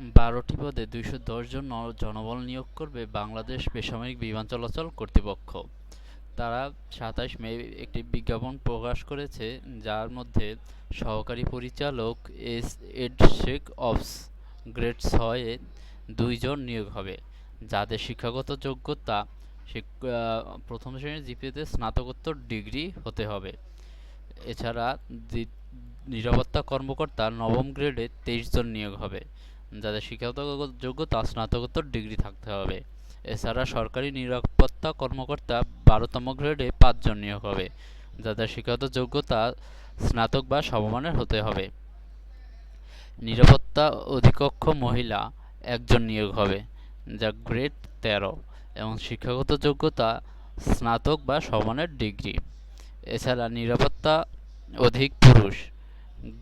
বারোটি পদে দুইশো দশ জন জনবল নিয়োগ করবে বাংলাদেশ বেসামরিক বিমান চলাচল কর্তৃপক্ষ। তারা সাতাশ মে একটি বিজ্ঞাপন প্রকাশ করেছে, যার মধ্যে সহকারী পরিচালক এস এড শেখ অফস গ্রেড ছয়ে দুইজন নিয়োগ হবে। যাদের শিক্ষাগত যোগ্যতা প্রথম শ্রেণির জিপিএতে স্নাতকোত্তর ডিগ্রি হতে হবে। এছাড়া নিরাপত্তা কর্মকর্তা নবম গ্রেডে তেইশ জন নিয়োগ হবে। যাদের শিক্ষাগত যোগ্যতা স্নাতকোত্তর ডিগ্রি থাকতে হবে। এছাড়া সরকারি নিরাপত্তা কর্মকর্তা বারোতম গ্রেডে পাঁচজন নিয়োগ হবে। যাদের শিক্ষাগত যোগ্যতা স্নাতক বা সমমানের হতে হবে। নিরাপত্তা অধিকক্ষ মহিলা একজন নিয়োগ হবে, যা গ্রেড তেরো, এবং শিক্ষাগত যোগ্যতা স্নাতক বা সমানের ডিগ্রি। এছাড়া নিরাপত্তা অধিক পুরুষ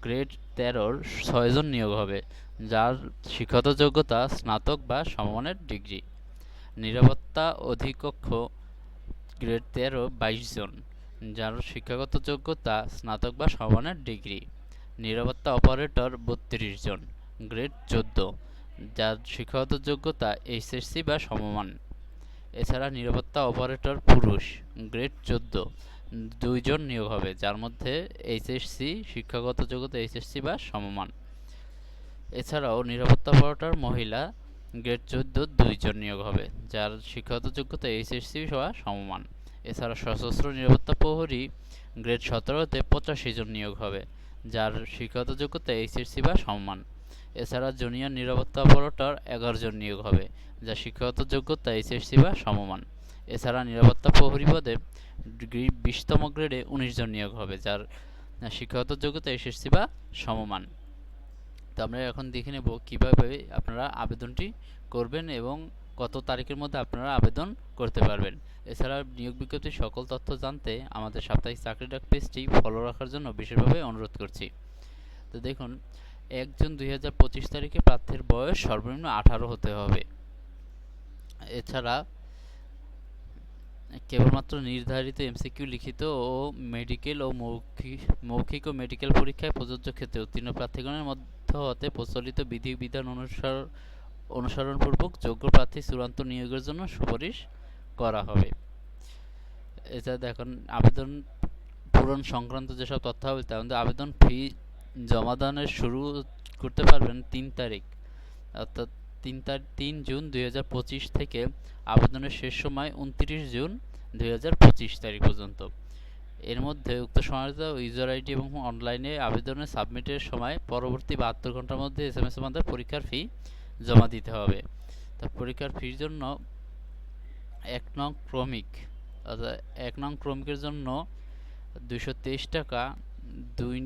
গ্রেড তেরোর ছয়জন নিয়োগ হবে, যার শিক্ষাগত যোগ্যতা স্নাতক বা সমমানের ডিগ্রি। নিরাপত্তা অধিকক্ষ গ্রেড তেরো বাইশ জন, যার শিক্ষাগত যোগ্যতা স্নাতক বা সমমানের ডিগ্রি। নিরাপত্তা অপারেটর বত্রিশ জন, গ্রেড চোদ্দ, যার শিক্ষাগত যোগ্যতা এইচএসসি বা সমমান। এছাড়া নিরাপত্তা অপারেটর পুরুষ, গ্রেড চোদ্দ দুইজন নিয়োগ হবে, যার মধ্যে এইচএসসি, শিক্ষাগত যোগ্যতা এইচএসসি বা সমমান। এছাড়াও নিরাপত্তা অপারেটর মহিলা গ্রেড চোদ্দ দুইজন নিয়োগ হবে, যার শিক্ষাগত যোগ্যতা এইচএসসি বা সমমান। এছাড়া সশস্ত্র নিরাপত্তা প্রহরী গ্রেড সতেরোতে পঁচাশি জন নিয়োগ হবে, যার শিক্ষাগত যোগ্যতা এইচএসসি বা সমমান। এছাড়া জুনিয়র নিরাপত্তা অপারেটর এগারো জন নিয়োগ হবে, যা শিক্ষাগত যোগ্যতা এইচএসসি বা সমমান। এছাড়া নিরাপত্তা প্রহরী পদে বিশতম গ্রেডে উনিশ জন নিয়োগ হবে, যার শিক্ষাগত যোগ্যতা এসএসসি বা সমমান। তো আমরা এখন দেখে নেব কীভাবে আপনারা আবেদনটি করবেন এবং কত তারিখের মধ্যে আপনারা আবেদন করতে পারবেন। এছাড়া নিয়োগ বিজ্ঞপ্তির সকল তথ্য জানতে আমাদের সাপ্তাহিক চাকরি ডাক পেজটি ফলো রাখার জন্য বিশেষভাবে অনুরোধ করছি। তো দেখুন, এক জুন দুই হাজার পঁচিশ তারিখে প্রার্থীর বয়স সর্বনিম্ন আঠারো হতে হবে। এছাড়া কেবলমাত্র নির্ধারিত এমসিকিউ লিখিত ও মেডিকেল ও মৌখিক মৌখিক ও মেডিকেল পরীক্ষায় প্রযোজ্য ক্ষেত্রে উত্তীর্ণ প্রার্থীগণের মধ্য হতে প্রচলিত বিধি বিধান অনুসার, অনুসরণপূর্বক যোগ্য প্রার্থী চূড়ান্ত নিয়োগের জন্য সুপারিশ করা হবে। এছাড়া দেখুন, আবেদন পূরণ সংক্রান্ত যেসব তথ্য হবে, তার মধ্যে আবেদন ফি জমাদানের শুরু করতে পারবেন তিন তারিখ। অর্থাৎ তিন তারিখ তিন জুন দুই হাজার পঁচিশ থেকে আবেদনের শেষ সময় উনত্রিশ জুন দুই হাজার পঁচিশ তারিখ পর্যন্ত। এর মধ্যে উক্ত সময়তা ইউজার আইডি এবং অনলাইনে আবেদনের সাবমিটের সময় পরবর্তী বাহাত্তর ঘণ্টার মধ্যে এস এম মাধ্যমে পরীক্ষার ফি জমা দিতে হবে। তা পরীক্ষার ফির জন্য এক নং ক্রমিক, অর্থাৎ এক নং ক্রমিকের জন্য দুশো টাকা দুই,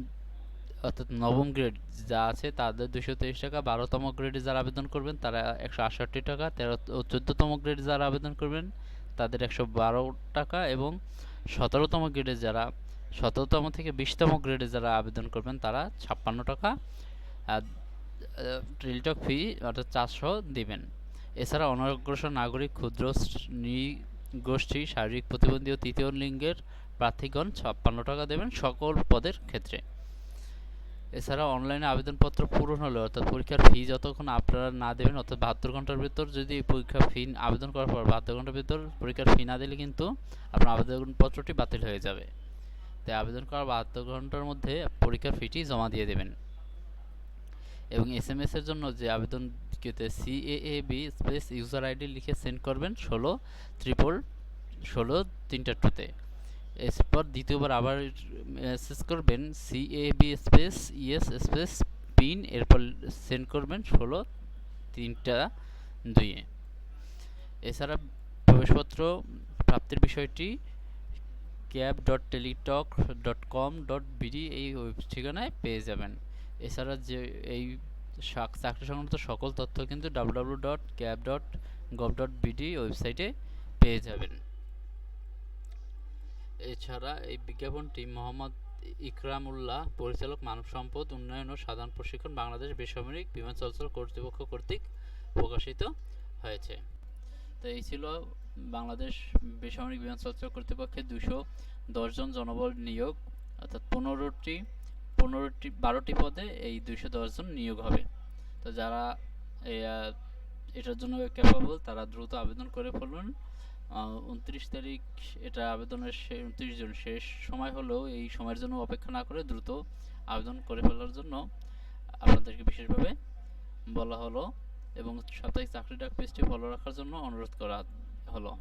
অর্থাৎ নবম গ্রেড যা আছে তাদের দুশো তেইশ টাকা, বারোতম গ্রেডে যারা আবেদন করবেন তারা একশো আটষট্টি টাকা, তেরো ও চোদ্দোতম গ্রেডে যারা আবেদন করবেন তাদের একশো বারো টাকা এবং সতেরোতম গ্রেডে যারা, সতেরোতম থেকে বিশতম গ্রেডে যারা আবেদন করবেন, তারা ছাপ্পান্ন টাকা, আর টেলিটক ফি অর্থাৎ চারশো দেবেন। এছাড়া অনগ্রসর নাগরিক, ক্ষুদ্র নৃগোষ্ঠী শারীরিক প্রতিবন্ধী ও তৃতীয় লিঙ্গের প্রার্থীগণ ছাপ্পান্ন টাকা দেবেন সকল পদের ক্ষেত্রে। এছাড়া অনলাইনে আবেদনপত্র পূরণ হলে অর্থাৎ পরীক্ষার ফি যতক্ষণ আপনারা না দেবেন, অর্থাৎ বাহাত্তর ঘণ্টার ভিতর যদি পরীক্ষার ফি আবেদন করার পর বাহাত্তর ঘণ্টার ভিতর পরীক্ষার ফি না দিলে কিন্তু আপনার আবেদনপত্রটি বাতিল হয়ে যাবে। তাই আবেদন করার বাহাত্তর ঘণ্টার মধ্যে পরীক্ষার ফিটি জমা দিয়ে দেবেন। এবং এস এম এস এর জন্য যে আবেদন CAA B space user ID লিখে সেন্ড করবেন ষোলো ত্রিপল ষোলো তিনটা টুতে এরপর দ্বিতীয়বার আবার মেসেজ করবেন C A B space ES space PIN এরপর সেন্ড করবেন ষোলো, তিনটা দুইয়ে এছাড়া প্রবেশপত্র প্রাপ্তির বিষয়টি cab dot Teletalk dot com dot BD এই ওয়েব ঠিকানায় পেয়ে যাবেন। এছাড়া যে এই চাকরি সংক্রান্ত সকল তথ্য কিন্তু W dot cab dot gov dot BD ওয়েবসাইটে পেয়ে যাবেন। এছাড়া এই বিজ্ঞাপনটি মোহাম্মদ ইকরামুল্লাহ, পরিচালক মানব সম্পদ উন্নয়ন ও সাধারণ প্রশিক্ষণ বাংলাদেশ বেসামরিক বিমান চলাচল কর্তৃপক্ষ কর্তৃক প্রকাশিত হয়েছে। তো এই ছিল বাংলাদেশ বেসামরিক বিমান চলাচল কর্তৃপক্ষের দুশো দশজন জনবল নিয়োগ, অর্থাৎ পনেরোটি পনেরোটি, বারোটি পদে এই দুশো দশজন নিয়োগ হবে। তো যারা এটার জন্য ক্যাপাবল, তারা দ্রুত আবেদন করে ফেলুন। উনত্রিশ তারিখ এটা আবেদনের উনত্রিশ জন। শেষ সময় হলেও এই সময়ের জন্য অপেক্ষা না করে দ্রুত আবেদন করে ফেলার জন্য আপনাদেরকে বিশেষভাবে বলা হলো এবং সাপ্তাহিক চাকরি ডাক পেজটি ফলো রাখার জন্য অনুরোধ করা হলো।